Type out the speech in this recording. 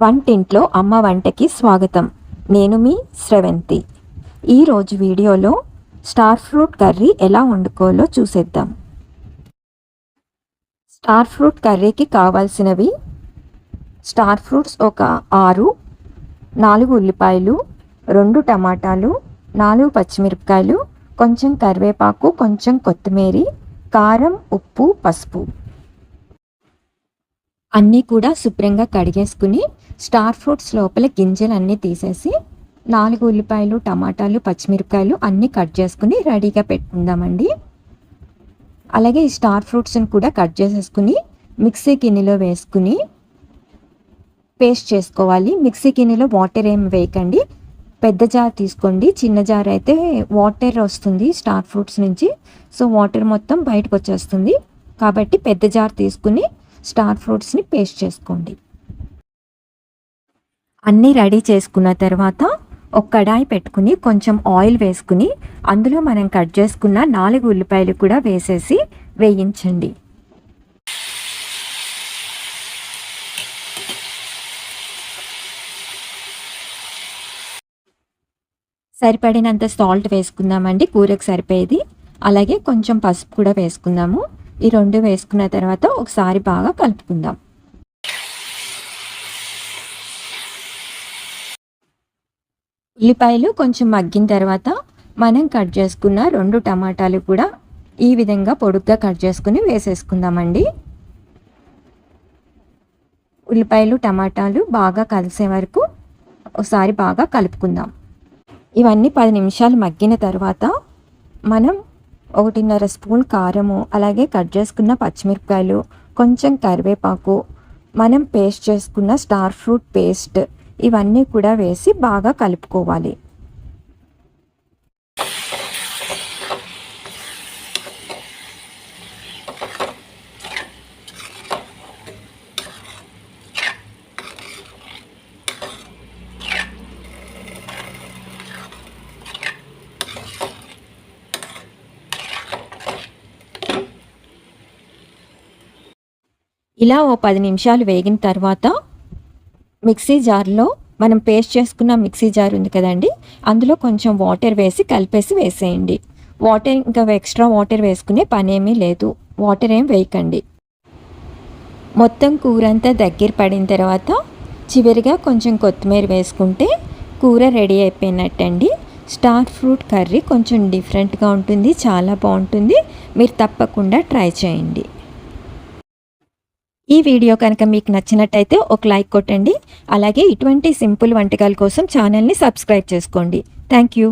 వంటింట్లో అమ్మ వంటకి స్వాగతం. నేను మీ స్రవంతి ఈరోజు వీడియోలో స్టార్ ఫ్రూట్ కర్రీ ఎలా వండుకోవాలో చూసేద్దాం. స్టార్ ఫ్రూట్ కర్రీకి కావాల్సినవి స్టార్ ఫ్రూట్స్ ఒక ఆరు నాలుగు ఉల్లిపాయలు రెండు టమాటాలు నాలుగు పచ్చిమిరపకాయలు కొంచెం కరివేపాకు కొంచెం కొత్తిమీర కారం ఉప్పు పసుపు. అన్నీ కూడా శుభ్రంగా కడిగేసుకుని స్టార్ ఫ్రూట్స్ లోపల గింజలు అన్నీ తీసేసి నాలుగు ఉల్లిపాయలు టమాటాలు పచ్చిమిరపకాయలు అన్నీ కట్ చేసుకుని రెడీగా పెట్టుకుందామండి. అలాగే ఈ స్టార్ ఫ్రూట్స్ని కూడా కట్ చేసేసుకుని మిక్సీ గిన్నెలో వేసుకుని పేస్ట్ చేసుకోవాలి. మిక్సీ గిన్నెలో వాటర్ ఏం వేయకండి. పెద్ద జార్ తీసుకోండి. చిన్న జార్ అయితే వాటర్ వస్తుంది స్టార్ ఫ్రూట్స్ నుంచి. సో వాటర్ మొత్తం బయటకు వచ్చేస్తుంది. కాబట్టి పెద్ద జార్ తీసుకుని స్టార్ ఫ్రూట్స్ని పేస్ట్ చేసుకోండి. అన్నీ రెడీ చేసుకున్న తర్వాత ఒక కడాయి పెట్టుకుని కొంచెం ఆయిల్ వేసుకుని అందులో మనం కట్ చేసుకున్న నాలుగు ఉల్లిపాయలు కూడా వేసేసి వేయించండి. సరిపడినంత సాల్ట్ వేసుకుందామండి కూరకు సరిపోయేది. అలాగే కొంచెం పసుపు కూడా వేసుకుందాము. ఈ రెండు వేసుకున్న తర్వాత ఒకసారి బాగా కలుపుకుందాం. ఉల్లిపాయలు కొంచెం మగ్గిన తర్వాత మనం కట్ చేసుకున్న రెండు టమాటాలు కూడా ఈ విధంగా పొడుగ్గా కట్ చేసుకుని వేసేసుకుందామండి. ఉల్లిపాయలు టమాటాలు బాగా కలిసే వరకు ఒకసారి బాగా కలుపుకుందాం. ఇవన్నీ పది నిమిషాలు మగ్గిన తర్వాత మనం ఒకటిన్నర స్పూన్ కారము అలాగే కట్ చేసుకున్న పచ్చిమిరపకాయలు కొంచెం కరివేపాకు మనం పేస్ట్ చేసుకున్న స్టార్ ఫ్రూట్ పేస్ట్ ఇవన్నీ కూడా వేసి బాగా కలుపుకోవాలి. ఇలా ఓ పది నిమిషాలు వేగిన తర్వాత మిక్సీ జార్లో మనం పేస్ట్ చేసుకున్న మిక్సీ జార్ ఉంది కదండి అందులో కొంచెం వాటర్ వేసి కలిపేసి వేసేయండి. వాటర్ ఇంకా ఎక్స్ట్రా వాటర్ వేసుకునే పని ఏమీ లేదు. వాటర్ ఏం వేయకండి. మొత్తం కూర అంతా దగ్గర పడిన తర్వాత చివరిగా కొంచెం కొత్తిమీర వేసుకుంటే కూర రెడీ అయిపోయినట్టండి. స్టార్ ఫ్రూట్ కర్రీ కొంచెం డిఫరెంట్గా ఉంటుంది చాలా బాగుంటుంది. మీరు తప్పకుండా ట్రై చేయండి. ఈ వీడియో కనుక మీకు నచ్చినట్టయితే ఒక లైక్ కొట్టండి. అలాగే ఇటువంటి సింపుల్ వంటకాల కోసం ఛానల్ని సబ్స్క్రైబ్ చేసుకోండి. Thank you.